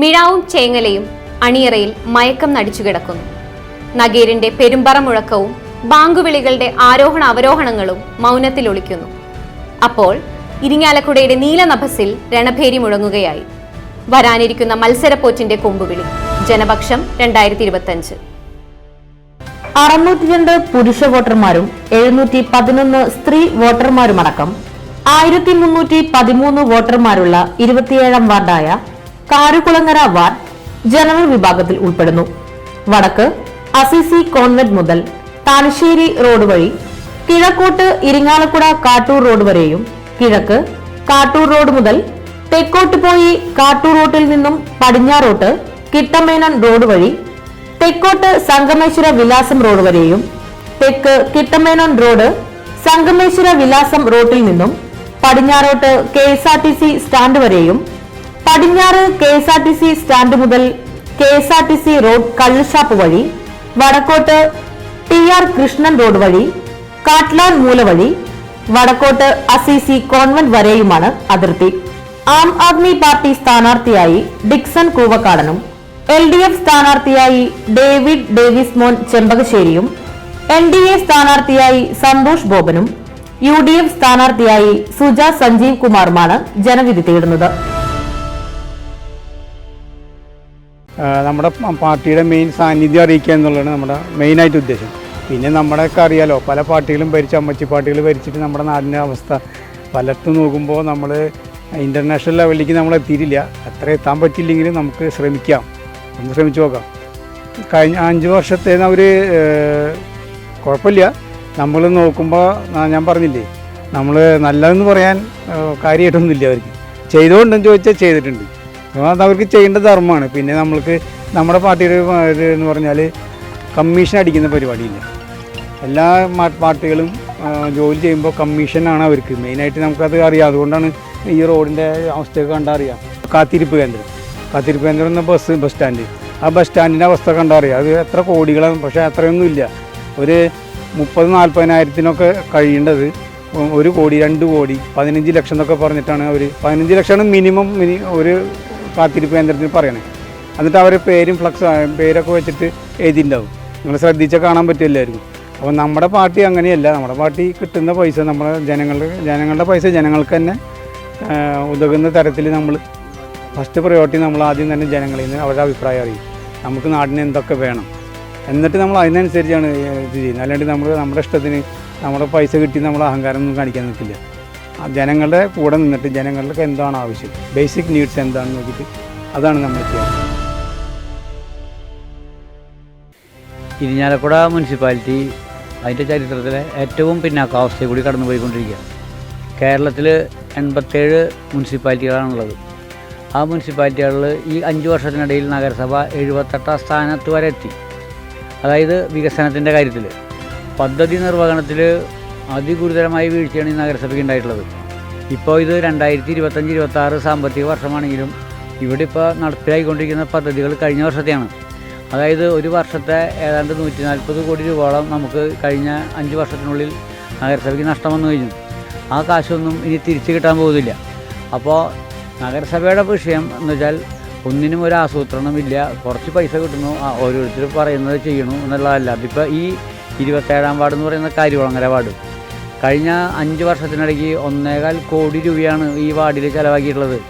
മിഴാവും ചേങ്ങലയും അണിയറയിൽ മയക്കം നടിച്ചു കിടക്കുന്നു. നഗീരിന്റെ പെരുമ്പറ മുഴക്കവും ബാങ്കുവിളികളുടെ ആരോഹണ അവരോഹണങ്ങളും മൗനത്തിൽ ഒളിക്കുന്നു. അപ്പോൾ ഇരിങ്ങാലക്കുടയുടെ നീലനഭസിൽ രണഭേരി മുഴങ്ങുകയായി. വരാനിരിക്കുന്ന മത്സരപ്പോറ്റിന്റെ കൊമ്പുവിളി. ജനപക്ഷം രണ്ടായിരത്തി ഇരുപത്തഞ്ച് അറുന്നൂറ്റി രണ്ട് പുരുഷ വോട്ടർമാരും എഴുന്നൂറ്റി പതിനൊന്ന് സ്ത്രീ വോട്ടർമാരുമടക്കം ആയിരത്തി മുന്നൂറ്റി പതിമൂന്ന് വോട്ടർമാരുള്ള ഇരുപത്തിയേഴാം വാർഡായ കാരുകുളങ്ങര വാർഡ് ജനറൽ വിഭാഗത്തിൽ ഉൾപ്പെടുന്നു. വടക്ക് അസിസി കോൺവെന്റ് മുതൽ താലശ്ശേരി റോഡ് വഴി കിഴക്കോട്ട് ഇരിങ്ങാലക്കുട കാട്ടൂർ റോഡ് വരെയും കിഴക്ക് കാട്ടൂർ റോഡ് മുതൽ തെക്കോട്ട് പോയി കാട്ടൂർ റോട്ടിൽ നിന്നും പടിഞ്ഞാറോട്ട് കിട്ടമേനൻ റോഡ് വഴി തെക്കോട്ട് സംഗമേശ്വര വിലാസം റോഡ് വരെയും തെക്ക് കിട്ടമേനോൻ റോഡ് സംഗമേശ്വര വിലാസം റോഡിൽ നിന്നും പടിഞ്ഞാറോട്ട് K S R T C stand വരെയും പടിഞ്ഞാറ് K S R T C stand മുതൽ K S R T C road കള്ളുഷാപ്പ് വഴി വടക്കോട്ട് ടി ആർ കൃഷ്ണൻ റോഡ് വഴി കാട്ട്ലാൻ മൂല വഴി വടക്കോട്ട് അസിസി കോൺവെന്റ് വരെയുമാണ് അതിർത്തി. ആം ആദ്മി പാർട്ടി സ്ഥാനാർത്ഥിയായി ഡിക്സൺ കൂവക്കാടനും എൽ ഡി എഫ് സ്ഥാനാർത്ഥിയായി ഡേവിഡ് ഡേവിസ് മോൻ ചെമ്പകശ്ശേരിയും എൻ ഡി എ സ്ഥാനാർത്ഥിയായി സന്തോഷ് ബോബനും യു ഡി എഫ് സ്ഥാനാർത്ഥിയായി സുജ സഞ്ജീവ് കുമാറുമാണ് ജനവിധി തേടുന്നത്. നമ്മുടെ പാർട്ടിയുടെ മെയിൻ സാന്നിധ്യം അറിയിക്കുക എന്നുള്ളതാണ് നമ്മുടെ മെയിനായിട്ട് ഉദ്ദേശം. പിന്നെ നമ്മുടെയൊക്കെ അറിയാലോ പല പാർട്ടികളും ഭരിച്ച് അമ്മച്ചി പാർട്ടികൾ ഭരിച്ചിട്ട് നമ്മുടെ നാടിന്റെ അവസ്ഥ. പലർത്തും നോക്കുമ്പോൾ നമ്മൾ ഇന്റർനാഷണൽ ലെവലിലേക്ക് നമ്മൾ എത്തിയിട്ടില്ല. അത്ര എത്താൻ പറ്റില്ലെങ്കിലും നമുക്ക് ശ്രമിക്കാം. ഒന്ന് ശ്രമിച്ചു നോക്കാം. കഴിഞ്ഞ അഞ്ച് വർഷത്തെ അവർ കുഴപ്പമില്ല. നമ്മൾ നോക്കുമ്പോൾ ഞാൻ പറഞ്ഞില്ലേ നമ്മൾ നല്ലതെന്ന് പറയാൻ കാര്യമായിട്ടൊന്നുമില്ല അവർക്ക്. ചെയ്തുകൊണ്ടെന്ന് ചോദിച്ചാൽ ചെയ്തിട്ടുണ്ട്. അത് അവർക്ക് ചെയ്യേണ്ട ധർമ്മമാണ്. പിന്നെ നമ്മൾക്ക് നമ്മുടെ പാർട്ടിയുടെ എന്ന് പറഞ്ഞാൽ കമ്മീഷൻ അടിക്കുന്ന പരിപാടിയില്ല. എല്ലാ പാർട്ടികളും ജോലി ചെയ്യുമ്പോൾ കമ്മീഷനാണ് അവർക്ക്. മെയിനായിട്ട് നമുക്കത് അറിയാം. അതുകൊണ്ടാണ് ഈ റോഡിന്റെ അവസ്ഥയൊക്കെ കണ്ടാൽ അറിയാം കാത്തിരിപ്പ് കേന്ദ്രം. കാത്തിരിപ്പ് കേന്ദ്രം എന്ന ബസ് ബസ് സ്റ്റാൻഡ്. ആ ബസ് സ്റ്റാൻഡിന്റെ അവസ്ഥ കണ്ടാൽ അറിയാം അത് എത്ര കോടികളാണ് പക്ഷേ അത്രയൊന്നും ഇല്ല ഒരു മുപ്പത് നാൽപ്പതിനായിരത്തിനൊക്കെ കഴിയേണ്ടത് ഒരു കോടി രണ്ട് കോടി പതിനഞ്ച് ലക്ഷം എന്നൊക്കെ പറഞ്ഞിട്ടാണ് അവർ പതിനഞ്ച് ലക്ഷമാണ് മിനിമം മിനി ഒരു കാത്തിരിപ്പ് കേന്ദ്രത്തിൽ പറയണേ. എന്നിട്ട് അവരെ പേരും ഫ്ലക്സ് പേരൊക്കെ വെച്ചിട്ട് എഴുതിയിട്ടുണ്ടാവും. നിങ്ങൾ ശ്രദ്ധിച്ചാൽ കാണാൻ പറ്റുമല്ലായിരുന്നു അപ്പോൾ നമ്മുടെ പാർട്ടി അങ്ങനെയല്ല. നമ്മുടെ പാർട്ടി കിട്ടുന്ന പൈസ നമ്മുടെ ജനങ്ങളുടെ ജനങ്ങളുടെ പൈസ ജനങ്ങൾക്ക് തന്നെ ഉതകുന്ന തരത്തിൽ നമ്മൾ ഫസ്റ്റ് പ്രയോറിറ്റി നമ്മൾ ആദ്യം തന്നെ ജനങ്ങളിൽ നിന്ന് അവരുടെ അഭിപ്രായം അറിയും. നമുക്ക് നാടിന് എന്തൊക്കെ വേണം. എന്നിട്ട് നമ്മൾ അതിനനുസരിച്ചാണ് ഇത് ചെയ്യുന്നത്. അല്ലാണ്ട് നമ്മൾ നമ്മുടെ ഇഷ്ടത്തിന് നമ്മുടെ പൈസ കിട്ടി നമ്മൾ അഹങ്കാരം ഒന്നും കാണിക്കാൻ നിൽക്കില്ല. ജനങ്ങളുടെ കൂടെ നിന്നിട്ട് ജനങ്ങൾക്ക് എന്താണ് ആവശ്യം? ബേസിക് നീഡ്സ് എന്താണെന്ന് നോക്കിയിട്ട് അതാണ് നമ്മൾ ചെയ്യുന്നത് ഇരിഞ്ഞാലക്കുട മുനിസിപ്പാലിറ്റി അതിന്റെ ചരിത്രത്തിലെ ഏറ്റവും പിന്നാക്കാവസ്ഥയിൽ കൂടി കടന്നുപോയിക്കൊണ്ടിരിക്കുകയാണ്. കേരളത്തിൽ എൺപത്തേഴ് മുനിസിപ്പാലിറ്റികളാണുള്ളത്. ആ മുനിസിപ്പാലിറ്റികളിൽ ഈ അഞ്ച് വർഷത്തിനിടയിൽ നഗരസഭ എഴുപത്തെട്ടാം സ്ഥാനത്ത് വരെ എത്തി. അതായത് വികസനത്തിന്റെ കാര്യത്തിൽ പദ്ധതി നിർവഹണത്തിൽ അതിഗുരുതരമായ വീഴ്ചയാണ് ഈ നഗരസഭയ്ക്ക് ഉണ്ടായിട്ടുള്ളത്. ഇപ്പോൾ ഇത് രണ്ടായിരത്തി ഇരുപത്തഞ്ച് ഇരുപത്തി ആറ് സാമ്പത്തിക വർഷമാണെങ്കിലും ഇവിടെ ഇപ്പോൾ നടപ്പിലായിക്കൊണ്ടിരിക്കുന്ന പദ്ധതികൾ കഴിഞ്ഞ വർഷത്തെയാണ്. അതായത് ഒരു വർഷത്തെ ഏതാണ്ട് നൂറ്റി നാൽപ്പത് കോടി രൂപയോളം നമുക്ക് കഴിഞ്ഞ അഞ്ച് വർഷത്തിനുള്ളിൽ നഗരസഭയ്ക്ക് നഷ്ടം വന്നു കഴിഞ്ഞു. ആ കാശൊന്നും ഇനി തിരിച്ചു കിട്ടാൻ പോകുന്നില്ല. അപ്പോൾ നഗരസഭയുടെ വിഷയം എന്ന് വെച്ചാൽ ഒന്നിനും ഒരു ആസൂത്രണമില്ല കുറച്ച് പൈസ കിട്ടുന്നു. ഓരോരുത്തർ പറയുന്നത് ചെയ്യണു എന്നുള്ളതല്ല. അതിപ്പോൾ ഈ ഇരുപത്തേഴാം വാർഡ് എന്ന് പറയുന്ന കാര്യവളങ്ങര വാർഡ്. കഴിഞ്ഞ അഞ്ച് വർഷത്തിനിടയ്ക്ക് ഒന്നേകാൽ കോടി രൂപയാണ് ഈ വാർഡിൽ ചിലവാക്കിയിട്ടുള്ളത്.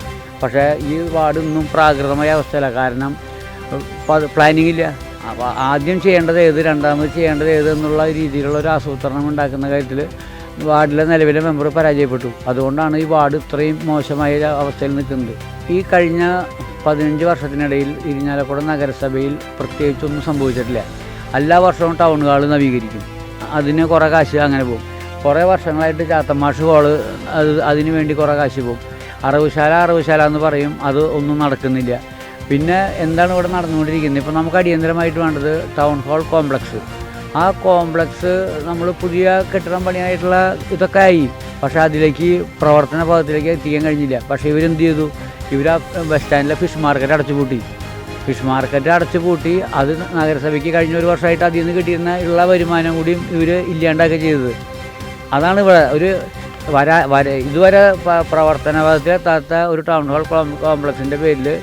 പക്ഷേ ഈ വാർഡ് ഇന്നും പ്രാകൃതമായ അവസ്ഥയല്ല. കാരണം പ്ലാനിങ് ഇല്ല. അപ്പോൾ ആദ്യം ചെയ്യേണ്ടത് ഏത് രണ്ടാമത് ചെയ്യേണ്ടത് ഏത് എന്നുള്ള രീതിയിലുള്ള ഒരു ആസൂത്രണം ഉണ്ടാക്കുന്ന കാര്യത്തിൽ വാർഡിലെ നിലവിലെ മെമ്പർ പരാജയപ്പെട്ടു. അതുകൊണ്ടാണ് ഈ വാർഡ് ഇത്രയും മോശമായ അവസ്ഥയിൽ നിൽക്കുന്നത്. ഈ കഴിഞ്ഞ പതിനഞ്ച് വർഷത്തിനിടയിൽ ഇരിഞ്ഞാലക്കുട നഗരസഭയിൽ പ്രത്യേകിച്ചൊന്നും സംഭവിച്ചിട്ടില്ല. എല്ലാ വർഷവും ടൗൺ ഹാൾ നവീകരിക്കും. അതിന് കുറേ കാശ് അങ്ങനെ പോകും. കുറേ വർഷങ്ങളായിട്ട് ചാത്തമാഷ് ഹോൾ അത് അതിന് വേണ്ടി കുറേ കാശ് പോകും. അറവുശാല അറവുശാല എന്ന് പറയും. അത് ഒന്നും നടക്കുന്നില്ല. പിന്നെ എന്താണ് ഇവിടെ നടന്നുകൊണ്ടിരിക്കുന്നത്? ഇപ്പോൾ നമുക്ക് അടിയന്തരമായിട്ട് വേണ്ടത് ടൗൺ ഹാൾ കോംപ്ലക്സ് ആ കോംപ്ലക്സ് നമ്മൾ പുതിയ കെട്ടിടം പണിയായിട്ടുള്ള ഇതൊക്കെ ആയി. പക്ഷേ അതിലേക്ക് പ്രവർത്തന ഭാഗത്തിലേക്ക് എത്തിക്കാൻ കഴിഞ്ഞില്ല. പക്ഷേ ഇവരെന്ത് ചെയ്തു? ഇവർ ആ ബസ് സ്റ്റാൻഡിലെ ഫിഷ് മാർക്കറ്റ് അടച്ചു പൂട്ടി. ഫിഷ് മാർക്കറ്റ് അടച്ചു പൂട്ടി. അത് നഗരസഭയ്ക്ക് കഴിഞ്ഞ ഒരു വർഷമായിട്ട് അതിൽ നിന്ന് കിട്ടിയിരുന്ന ഉള്ള വരുമാനം കൂടിയും ഇവർ ഇല്ലാണ്ടാക്കുക ചെയ്തത്. അതാണ് ഇവിടെ ഒരു വരാ വര ഇതുവരെ പ- പ്രവർത്തന ഒരു ടൗൺ ഹാൾ കോംപ്ലക്സിന്റെ പേരിൽ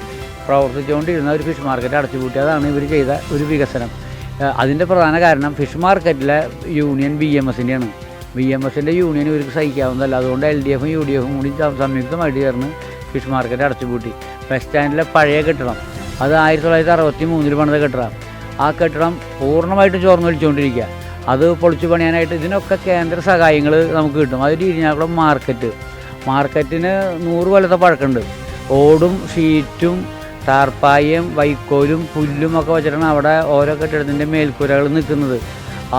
പ്രവർത്തിച്ചുകൊണ്ടിരുന്ന ഒരു ഫിഷ് മാർക്കറ്റ് അടച്ചുപൂട്ടി അതാണ് ഇവർ ചെയ്ത ഒരു വികസനം. അതിന്റെ പ്രധാന കാരണം ഫിഷ് മാർക്കറ്റിലെ യൂണിയൻ ബി എം എസിന്റെയാണ്. ബി എം എസിന്റെ യൂണിയൻ ഇവർക്ക് സഹിക്കാവുന്നതല്ല. അതുകൊണ്ട് എൽ ഡി എഫും യു ഡി എഫും കൂടി സംയുക്തമായിട്ട് ചേർന്ന് ഫിഷ് മാർക്കറ്റ് അടച്ചുപൂട്ടി. ബസ് സ്റ്റാൻഡിലെ പഴയ കെട്ടിടം. അത് ആയിരത്തി തൊള്ളായിരത്തി അറുപത്തി മൂന്നിൽ പണിത കെട്ടിടം. ആ കെട്ടിടം പൂർണമായിട്ടും ചോർന്ന് വലിച്ചുകൊണ്ടിരിക്കുക അത് പൊളിച്ചു പണിയാനായിട്ട് ഇതിനൊക്കെ കേന്ദ്ര സഹായങ്ങൾ നമുക്ക് കിട്ടും. അതൊരു ഇരിഞ്ഞാകുളം മാർക്കറ്റ് മാർക്കറ്റിന് നൂറ് കൊല്ലത്തെ പഴക്കമുണ്ട്. ഓടും ഷീറ്റും ടാർപ്പായും വൈക്കോലും പുല്ലും ഒക്കെ വെച്ചിട്ടാണ് അവിടെ ഓരോ കെട്ടിടത്തിന്റെ മേൽക്കൂരകൾ നിൽക്കുന്നത്.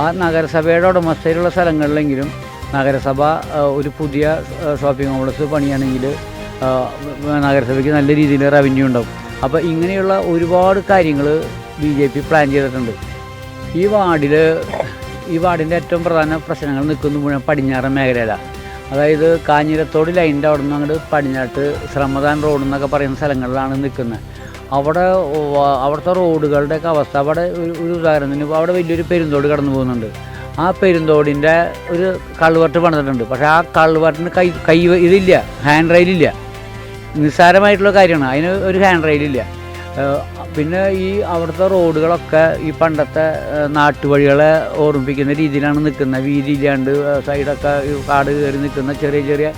ആ നഗരസഭയുടെ ഉടമസ്ഥയിലുള്ള സ്ഥലങ്ങളിലെങ്കിലും നഗരസഭ ഒരു പുതിയ ഷോപ്പിംഗ് കോംപ്ലക്സ് പണിയാണെങ്കിൽ നഗരസഭയ്ക്ക് നല്ല രീതിയിൽ റവന്യൂ ഉണ്ടാവും. അപ്പോൾ ഇങ്ങനെയുള്ള ഒരുപാട് കാര്യങ്ങൾ ബി ജെ പി പ്ലാൻ ചെയ്തിട്ടുണ്ട്. ഈ വാർഡിൽ ഈ വാർഡിന്റെ ഏറ്റവും പ്രധാന പ്രശ്നങ്ങൾ നിൽക്കുന്ന മുഴുവൻ പടിഞ്ഞാറൻ മേഖലയിലാണ് അതായത് കാഞ്ഞിരത്തോട് ലൈന്റെ അവിടെ നിന്ന് അങ്ങോട്ട് പടിഞ്ഞാട്ട് ശ്രമദാൻ റോഡ് എന്നൊക്കെ പറയുന്ന സ്ഥലങ്ങളിലാണ് നിൽക്കുന്നത്. അവിടെ അവിടുത്തെ റോഡുകളുടെയൊക്കെ അവസ്ഥ അവിടെ ഒരു ഉദാഹരണത്തിന് അവിടെ വലിയൊരു പെരുന്തോട് കടന്നു പോകുന്നുണ്ട്. ആ പെരുന്തോടിന്റെ ഒരു കള്ളുവട്ട് പണിതിട്ടുണ്ട്. പക്ഷേ ആ കള്ളുവട്ടിന് കൈ കൈ ഇതില്ല ഹാൻഡ് റെയിലില്ല. നിസ്സാരമായിട്ടുള്ള കാര്യമാണ്. അതിന് ഒരു ഹാൻഡ് റെയിലില്ല. പിന്നെ ഈ അവിടുത്തെ റോഡുകളൊക്കെ ഈ പണ്ടത്തെ നാട്ടുവഴികളെ ഓർമ്മിപ്പിക്കുന്ന രീതിയിലാണ് നിൽക്കുന്നത്. വീതിയില്ലാണ്ട് സൈഡൊക്കെ കാട് കയറി നിൽക്കുന്ന ചെറിയ ചെറിയ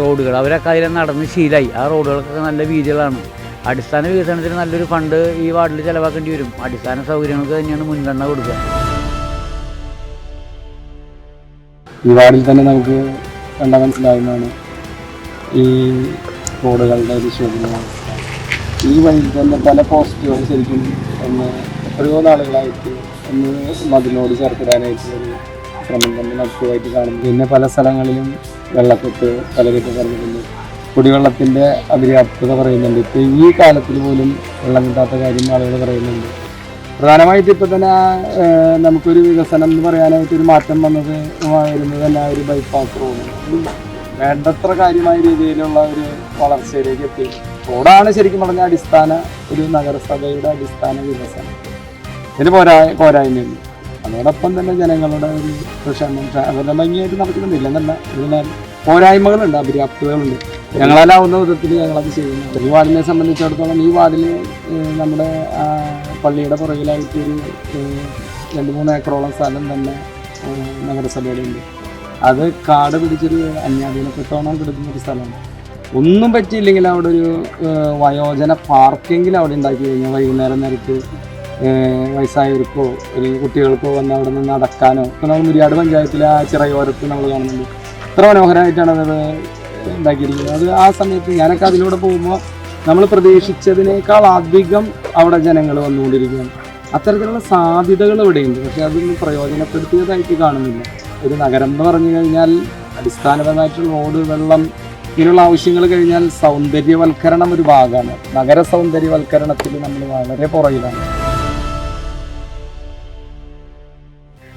റോഡുകൾ. അവരൊക്കെ അതിലെ നടന്ന് ശീലമായി ആ റോഡുകളൊക്കെ നല്ല വീതികളാണ്. അടിസ്ഥാന വികസനത്തിന് നല്ലൊരു ഫണ്ട് ഈ വാർഡിൽ ചിലവാക്കേണ്ടി വരും. അടിസ്ഥാന സൗകര്യങ്ങൾക്ക് തന്നെയാണ് മുൻഗണന കൊടുക്കുക. ഈ വാർഡിൽ തന്നെ നമുക്ക് കണ്ടാൽ മനസ്സിലാവുന്നതാണ് ഈ റോഡുകളുടെ ഒരു ശോഭനമായ ഈ വഴിയിൽ തന്നെ പല പോസ്റ്റുകൾ ശരിക്കും ഒന്ന് എത്രയോ നാളുകളായിട്ട് ഒന്ന് മതിലിനോട് ചേർത്തിടാനായിട്ട് ഒരു ശ്രമം തന്നെ നടത്തുമായിട്ട് കാണുന്നു. പിന്നെ പല സ്ഥലങ്ങളിലും വെള്ളക്കെട്ട് പലകെട്ട് പറഞ്ഞിട്ടുണ്ട്. കുടിവെള്ളത്തിന്റെ അപര്യാപ്തത പറയുന്നുണ്ട്. ഇപ്പോൾ ഈ കാലത്തിൽ പോലും വെള്ളം കിട്ടാത്ത കാര്യം ആളുകൾ പറയുന്നുണ്ട്. പ്രധാനമായിട്ട് ഇപ്പോൾ തന്നെ നമുക്കൊരു വികസനം എന്ന് പറയാനായിട്ട് ഒരു മാറ്റം വന്നത് വരുന്നത് തന്നെ ഒരു ബൈപ്പാസ് റോഡ് വേണ്ടത്ര കാര്യമായ രീതിയിലുള്ള ഒരു വളർച്ചയിലേക്ക് എത്തി. റോഡാണ് ശരിക്കും പറഞ്ഞ അടിസ്ഥാന ഒരു നഗരസഭയുടെ അടിസ്ഥാന വികസനം. ഇതിന് പോരാ പോരായ്മയുണ്ട് അതോടൊപ്പം തന്നെ ജനങ്ങളുടെ ഒരു ക്ഷമം ഭംഗിയായിട്ട് നടക്കുന്നുണ്ട്. എന്നല്ല ഇതിനാൽ പോരായ്മകളുണ്ട് അപര്യാപ്തതകളുണ്ട്. ഞങ്ങളാലാവുന്ന വിധത്തിൽ ഞങ്ങളത് ചെയ്യുന്നുണ്ട് ഈ വാർഡിനെ സംബന്ധിച്ചിടത്തോളം ഈ വാർഡിൽ നമ്മുടെ പള്ളിയുടെ പുറകിലായിട്ട് ഒരു രണ്ട് മൂന്ന് ഏക്കറോളം സ്ഥലം തന്നെ നഗരസഭയുടെ നഗരസഭയിലുണ്ട്. അത് കാട് പിടിച്ചൊരു അന്യാധീനപ്പെട്ടോണം കിടക്കുന്ന ഒരു സ്ഥലമാണ്. ഒന്നും പറ്റിയില്ലെങ്കിൽ അവിടെ ഒരു വയോജന പാർക്കെങ്കിലും അവിടെ ഉണ്ടാക്കി കഴിഞ്ഞാൽ വൈകുന്നേരം നേരത്ത് വയസ്സായവർക്കോ അല്ലെങ്കിൽ കുട്ടികൾക്കോ വന്ന് അവിടെ നിന്ന് നടക്കാനോ ഇപ്പം നമ്മൾ മുരിയാട് പഞ്ചായത്തിലെ ആ ചിറയോരത്ത് നമ്മൾ കാണുന്നുണ്ട്. ഇത്ര മനോഹരമായിട്ടാണ് അത് ഉണ്ടാക്കിയിരിക്കുന്നത്. അത് ആ സമയത്ത് ഞാനൊക്കെ അതിലൂടെ പോകുമ്പോൾ നമ്മൾ പ്രതീക്ഷിച്ചതിനേക്കാൾ അധികം അവിടെ ജനങ്ങൾ വന്നുകൊണ്ടിരിക്കുകയാണ്. അത്തരത്തിലുള്ള സാധ്യതകൾ ഇവിടെയുണ്ട്. പക്ഷേ അതൊന്നും പ്രയോജനപ്പെടുത്തിയതായിട്ട് കാണുന്നില്ല. ഒരു നഗരം എന്ന് പറഞ്ഞു കഴിഞ്ഞാൽ അടിസ്ഥാനപരമായിട്ടുള്ള റോഡ് വെള്ളം ഇങ്ങനെയുള്ള ആവശ്യങ്ങൾ കഴിഞ്ഞാൽ സൗന്ദര്യവൽക്കരണം ഒരു ഭാഗമാണ്. നഗര സൗന്ദര്യവൽക്കരണത്തിൽ നമ്മൾ വളരെ പുറകിലാണ്.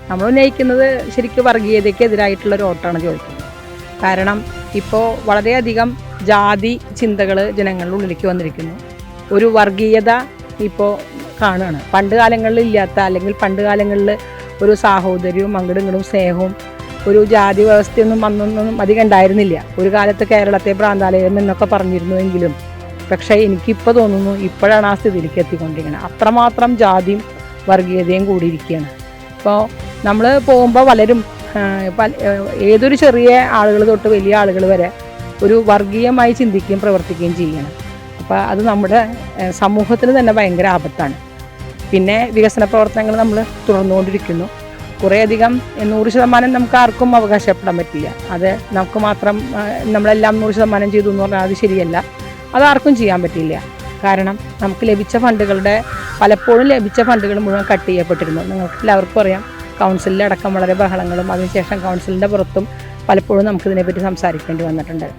നമ്മൾ ഉന്നയിക്കുന്നത് ശരിക്കും വർഗീയതയ്ക്കെതിരായിട്ടുള്ള ഒരു വോട്ടാണ് ചോദിക്കുന്നത്. കാരണം ഇപ്പോൾ വളരെയധികം ജാതി ചിന്തകൾ ജനങ്ങളുടെ ഉള്ളിലേക്ക് വന്നിരിക്കുന്നു. ഒരു വർഗീയത ഇപ്പോൾ കാണുകയാണ്. പണ്ട് കാലങ്ങളിൽ ഇല്ലാത്ത അല്ലെങ്കിൽ പണ്ട് കാലങ്ങളിൽ ഒരു സാഹോദര്യവും അങ്ങടും ഇങ്ങടും സ്നേഹവും ഒരു ജാതി വ്യവസ്ഥയൊന്നും അന്നൊന്നും അധികം ഉണ്ടായിരുന്നില്ല ഒരു കാലത്ത് കേരളത്തെ പ്രാന്താലയം എന്നൊക്കെ പറഞ്ഞിരുന്നുവെങ്കിലും പക്ഷേ എനിക്കിപ്പോൾ തോന്നുന്നു ഇപ്പോഴാണ് ആ സ്ഥിതിയിലേക്ക് എത്തിക്കൊണ്ടിരിക്കുന്നത് അത്രമാത്രം ജാതിയും വർഗീയതയും കൂടിയിരിക്കുകയാണ് ഇപ്പോൾ നമ്മൾ പോകുമ്പോൾ പലരും പല ഏതൊരു ചെറിയ ആളുകൾ തൊട്ട് വലിയ ആളുകൾ വരെ ഒരു വർഗീയമായി ചിന്തിക്കുകയും പ്രവർത്തിക്കുകയും ചെയ്യണം. അപ്പോൾ അത് നമ്മുടെ സമൂഹത്തിന് തന്നെ ഭയങ്കര ആപത്താണ്. പിന്നെ വികസന പ്രവർത്തനങ്ങൾ നമ്മൾ തുടർന്നുകൊണ്ടിരിക്കുന്നു. കുറേയധികം നൂറ് ശതമാനം നമുക്ക് ആർക്കും അവകാശപ്പെടാൻ പറ്റില്ല. അത് നമുക്ക് മാത്രം നമ്മളെല്ലാം നൂറ് ശതമാനം ചെയ്തു എന്ന് പറഞ്ഞാൽ അത് ശരിയല്ല. അത് ആർക്കും ചെയ്യാൻ പറ്റില്ല. കാരണം നമുക്ക് ലഭിച്ച ഫണ്ടുകളുടെ പലപ്പോഴും ലഭിച്ച ഫണ്ടുകൾ മുഴുവൻ കട്ട് ചെയ്യപ്പെട്ടിരുന്നു. നിങ്ങൾക്ക് എല്ലാവർക്കും അറിയാം അടക്കം വളരെ ബഹളങ്ങളും അതിനുശേഷം കൗൺസിലിന്റെ പുറത്തും പലപ്പോഴും നമുക്കിതിനെപ്പറ്റി സംസാരിക്കേണ്ടി വന്നിട്ടുണ്ട്.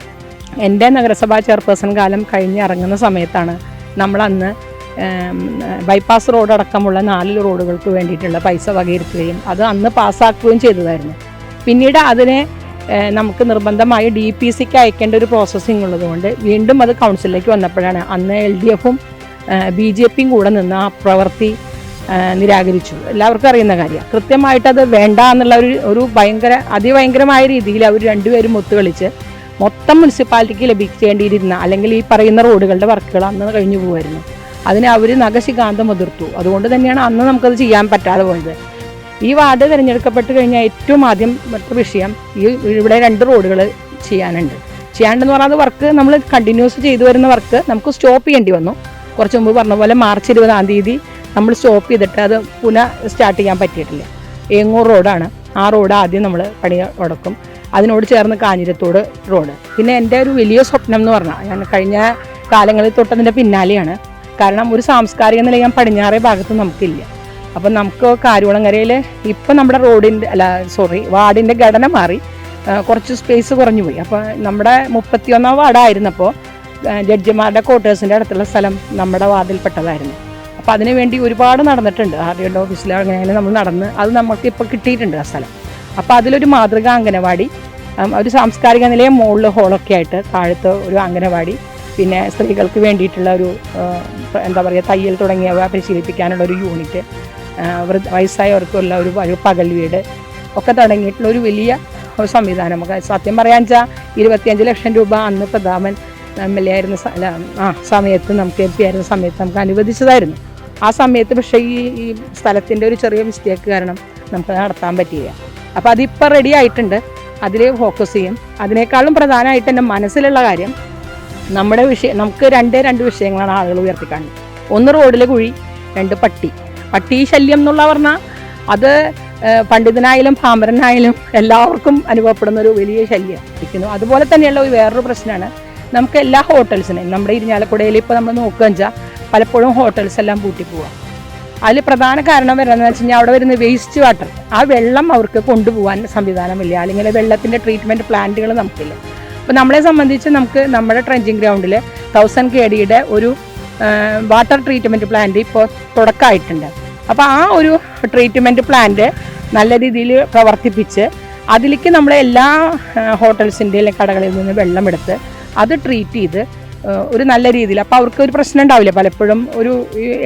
എന്റെ നഗരസഭാ ചെയർപേഴ്സൺ കാലം കഴിഞ്ഞ് ഇറങ്ങുന്ന സമയത്താണ് നമ്മൾ അന്ന് ബൈപ്പാസ് റോഡ് അടക്കമുള്ള നാല് റോഡുകൾക്ക് വേണ്ടിയിട്ടുള്ള പൈസ വകയിരുത്തുകയും അത് അന്ന് പാസ്സാക്കുകയും ചെയ്തതായിരുന്നു. പിന്നീട് അതിനെ നമുക്ക് നിർബന്ധമായി ഡി പി സിക്ക് അയക്കേണ്ട ഒരു പ്രോസസ്സിംഗ് ഉള്ളതുകൊണ്ട് വീണ്ടും അത് കൗൺസിലിലേക്ക് വന്നപ്പോഴാണ് അന്ന് എൽ ഡി എഫും ബി ജെ പിയും കൂടെ നിന്ന് ആ പ്രവൃത്തി നിരാകരിച്ചു. എല്ലാവർക്കും അറിയുന്ന കാര്യം. കൃത്യമായിട്ട് അത് വേണ്ട എന്നുള്ള ഒരു ഒരു ഭയങ്കര അതിഭയങ്കരമായ രീതിയിൽ അവർ രണ്ടുപേരും ഒത്തുകളിച്ച് മൊത്തം മുനിസിപ്പാലിറ്റിക്ക് ലഭിക്കേണ്ടിയിരുന്ന അല്ലെങ്കിൽ ഈ പറയുന്ന റോഡുകളുടെ വർക്കുകൾ അന്ന് കഴിഞ്ഞു പോകുമായിരുന്നു അതിന് അവർ നഖശികാന്തം മുതിർത്തു അതുകൊണ്ട് തന്നെയാണ് അന്ന് നമുക്കത് ചെയ്യാൻ പറ്റാതെ പോയത്. ഈ വാർഡ് തിരഞ്ഞെടുക്കപ്പെട്ട് കഴിഞ്ഞാൽ ഏറ്റവും ആദ്യം മറ്റു വിഷയം ഈ ഇവിടെ രണ്ട് റോഡുകൾ ചെയ്യാനുണ്ട്. ചെയ്യാണ്ടെന്ന് പറഞ്ഞാൽ വർക്ക് നമ്മൾ കണ്ടിന്യൂസ് ചെയ്തു വരുന്ന വർക്ക് നമുക്ക് സ്റ്റോപ്പ് ചെയ്യേണ്ടി വന്നു. കുറച്ച് മുമ്പ് പറഞ്ഞ പോലെ മാർച്ച് ഇരുപതാം തീയതി നമ്മൾ സ്റ്റോപ്പ് ചെയ്തിട്ട് അത് പുനഃ സ്റ്റാർട്ട് ചെയ്യാൻ പറ്റിയിട്ടില്ല. ഏങ്ങൂർ റോഡാണ്. ആ റോഡ് ആദ്യം നമ്മൾ പണി തുടക്കും അതിനോട് ചേർന്ന് കാഞ്ഞിരത്തോട് റോഡ്. പിന്നെ എന്റെ ഒരു വലിയ സ്വപ്നം എന്ന് പറഞ്ഞാൽ ഞാൻ കഴിഞ്ഞ കാലങ്ങളിൽ തൊട്ടതിന്റെ പിന്നാലെയാണ്. കാരണം ഒരു സാംസ്കാരിക നിലയം പടിഞ്ഞാറേ ഭാഗത്ത് നമുക്കില്ല. അപ്പം നമുക്ക് കാരുവളങ്ങരയിൽ ഇപ്പം നമ്മുടെ റോഡിന്റെ അല്ല സോറി വാർഡിന്റെ ഘടന മാറി കുറച്ച് സ്പേസ് കുറഞ്ഞു പോയി. അപ്പോൾ നമ്മുടെ മുപ്പത്തിയൊന്നാം വാർഡായിരുന്നപ്പോൾ ജഡ്ജിമാരുടെ ക്വാർട്ടേഴ്സിന്റെ അടുത്തുള്ള സ്ഥലം നമ്മുടെ വാർഡിൽപ്പെട്ടതായിരുന്നു. അപ്പോൾ അതിനുവേണ്ടി ഒരുപാട് നടന്നിട്ടുണ്ട്. ആർ ഡി ഓഫീസിൽ അങ്ങനെ നമ്മൾ നടന്ന് അത് നമുക്ക് ഇപ്പോൾ കിട്ടിയിട്ടുണ്ട് ആ സ്ഥലം. അപ്പോൾ അതിലൊരു മാതൃക അംഗനവാടി ഒരു സാംസ്കാരിക നിലയം മുകളിൽ ഹോളൊക്കെ ആയിട്ട് താഴത്ത് ഒരു അംഗനവാടി പിന്നെ സ്ത്രീകൾക്ക് വേണ്ടിയിട്ടുള്ള ഒരു എന്താ പറയുക തയ്യൽ തുടങ്ങിയവ പരിശീലിപ്പിക്കാനുള്ള ഒരു യൂണിറ്റ് വയസ്സായവർക്കുള്ള ഒരു പകൽ വീട്. ഒക്കെ തുടങ്ങിയിട്ടുള്ള ഒരു വലിയ സംവിധാനം. നമുക്ക് സത്യം പറയാൻ വെച്ചാൽ ഇരുപത്തിയഞ്ച് ലക്ഷം രൂപ അന്ന് പ്രതാപൻ എം എൽ എ ആയിരുന്ന ആ സമയത്ത് നമുക്ക് എം പി ആയിരുന്ന സമയത്ത് നമുക്ക് അനുവദിച്ചതായിരുന്നു. ആ സമയത്ത് പക്ഷേ ഈ ഈ സ്ഥലത്തിന്റെ ഒരു ചെറിയ മിസ്റ്റേക്ക് കാരണം നമുക്ക് നടത്താൻ പറ്റിയില്ല. അപ്പോൾ അതിപ്പോൾ റെഡി ആയിട്ടുണ്ട്. അതിൽ ഫോക്കസ് ചെയ്യും. അതിനേക്കാളും പ്രധാനമായിട്ട് എന്റെ മനസ്സിലുള്ള കാര്യം നമ്മുടെ വിഷയം നമുക്ക് രണ്ടേ രണ്ട് വിഷയങ്ങളാണ് ആളുകൾ ഉയർത്തിക്കാണുന്നത്. ഒന്ന് റോഡിലെ കുഴി രണ്ട് പട്ടി. പട്ടി ശല്യം എന്നുള്ള പറഞ്ഞാൽ അത് പണ്ഡിതനായാലും പാമരനായാലും എല്ലാവർക്കും അനുഭവപ്പെടുന്ന ഒരു വലിയ ശല്യം ഇരിക്കുന്നു. അതുപോലെ തന്നെയുള്ള ഒരു വേറൊരു പ്രശ്നമാണ് നമുക്ക് എല്ലാ ഹോട്ടൽസിനെയും നമ്മുടെ ഇരിഞ്ഞാലക്കുടയിൽ ഇപ്പോൾ നമ്മൾ നോക്കുക വെച്ചാൽ പലപ്പോഴും ഹോട്ടൽസ് എല്ലാം പൂട്ടിപ്പോവാം അതിൽ പ്രധാന കാരണം വരുന്നതെന്ന് വെച്ച് കഴിഞ്ഞാൽ അവിടെ വരുന്ന വേസ്റ്റ് വാട്ടർ ആ വെള്ളം അവർക്ക് കൊണ്ടുപോകാൻ സംവിധാനമില്ല. അല്ലെങ്കിൽ വെള്ളത്തിന്റെ ട്രീറ്റ്മെന്റ് പ്ലാന്റുകൾ നമുക്കില്ല. അപ്പോൾ നമ്മളെ സംബന്ധിച്ച് നമുക്ക് നമ്മുടെ ട്രെഞ്ചിങ് ഗ്രൗണ്ടിൽ തൗസൻഡ് കെ ഡിയുടെ ഒരു വാട്ടർ ട്രീറ്റ്മെന്റ് പ്ലാന്റ് ഇപ്പോൾ തുടക്കമായിട്ടുണ്ട്. അപ്പോൾ ആ ഒരു ട്രീറ്റ്മെന്റ് പ്ലാന്റ് നല്ല രീതിയിൽ പ്രവർത്തിപ്പിച്ച് അതിലേക്ക് നമ്മളെ എല്ലാ ഹോട്ടൽസിന്റെ കടകളിൽ നിന്ന് വെള്ളമെടുത്ത് അത് ട്രീറ്റ് ചെയ്ത് ഒരു നല്ല രീതിയിൽ അപ്പോൾ അവർക്ക് ഒരു പ്രശ്നം ഉണ്ടാവില്ല. പലപ്പോഴും ഒരു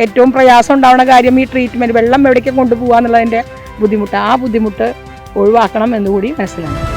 ഏറ്റവും പ്രയാസം ഉണ്ടാവുന്ന കാര്യം ഈ ട്രീറ്റ്മെന്റ് വെള്ളം എവിടേക്ക് കൊണ്ടുപോകുക എന്നുള്ളതിന്റെ ബുദ്ധിമുട്ട് ആ ബുദ്ധിമുട്ട് ഒഴിവാക്കണം എന്നുകൂടി മനസ്സിലാക്കണം